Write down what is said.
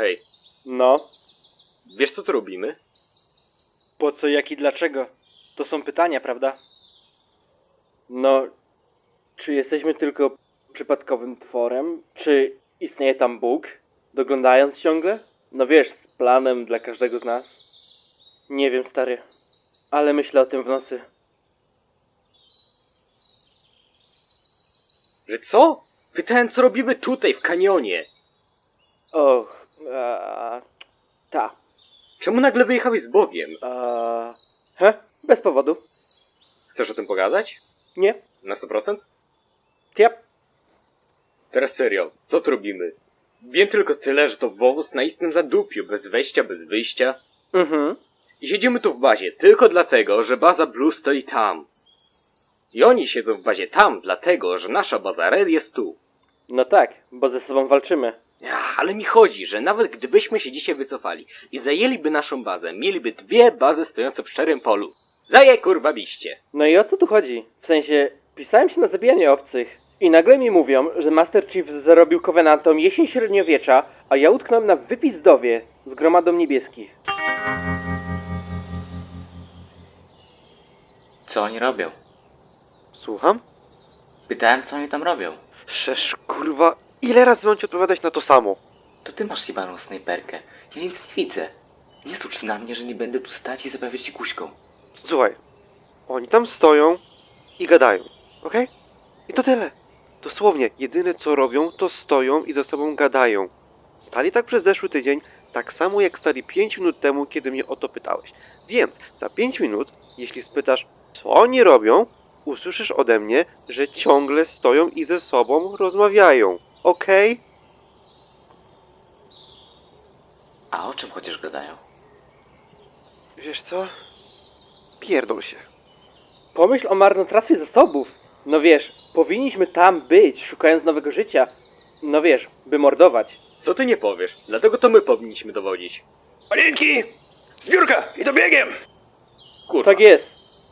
Hej, No, wiesz co tu robimy? po co, jak i dlaczego? To są pytania, prawda? No, czy jesteśmy tylko przypadkowym tworem? Czy istnieje tam Bóg? Doglądając ciągle? No wiesz, z planem dla każdego z nas? Nie wiem, stary, ale myślę o tym w nocy. Że co? Pytałem, co robimy tutaj, w kanionie. Och, a, ta, Czemu nagle wyjechałeś z Bogiem? a, he? Bez powodu. Chcesz o tym pogadać? Nie? Na 100%? Tiep. Teraz serio, co tu robimy? Wiem tylko tyle, że to wąwóz na istnym zadupiu, bez wejścia, bez wyjścia. Mhm. I siedzimy tu w bazie tylko dlatego, że baza Blue stoi tam. I oni siedzą w bazie tam, dlatego, że nasza baza Red jest tu. No tak, bo ze sobą walczymy. Ach, ale mi chodzi, że nawet gdybyśmy się dzisiaj wycofali i zajęliby naszą bazę, mieliby dwie bazy stojące w szczerym polu. Zaje kurwa biście. No i o co tu chodzi? W sensie, pisałem się na zabijanie obcych i nagle mi mówią, że Master Chief zarobił Covenantom jesień średniowiecza, a ja utknąłem na wypizdowie z gromadą niebieskich. Co oni robią? Słucham? Pytałem, co oni tam robią. Szesz, kurwa, ile razy mam ci odpowiadać na to samo? To ty masz jebaną snajperkę. Ja nic nie widzę. Nie sucz na mnie, że nie będę tu stać i zabawiać ci kuśką. Słuchaj, oni tam stoją i gadają, okej? I to tyle. Dosłownie, jedyne co robią, to stoją i ze sobą gadają. Stali tak przez zeszły tydzień, tak samo jak stali 5 minut temu, kiedy mnie o to pytałeś. Więc za 5 minut, jeśli spytasz, co oni robią, usłyszysz ode mnie, że ciągle stoją i ze sobą rozmawiają, okej? A o czym chociaż gadają? Wiesz co? Pierdol się. Pomyśl o marnotrawstwie zasobów. No wiesz, powinniśmy tam być, szukając nowego życia. No wiesz, by mordować. Co ty nie powiesz? Dlatego to my powinniśmy dowodzić. Panienki! Zbiórka! I to biegiem! Kurwa. Tak jest.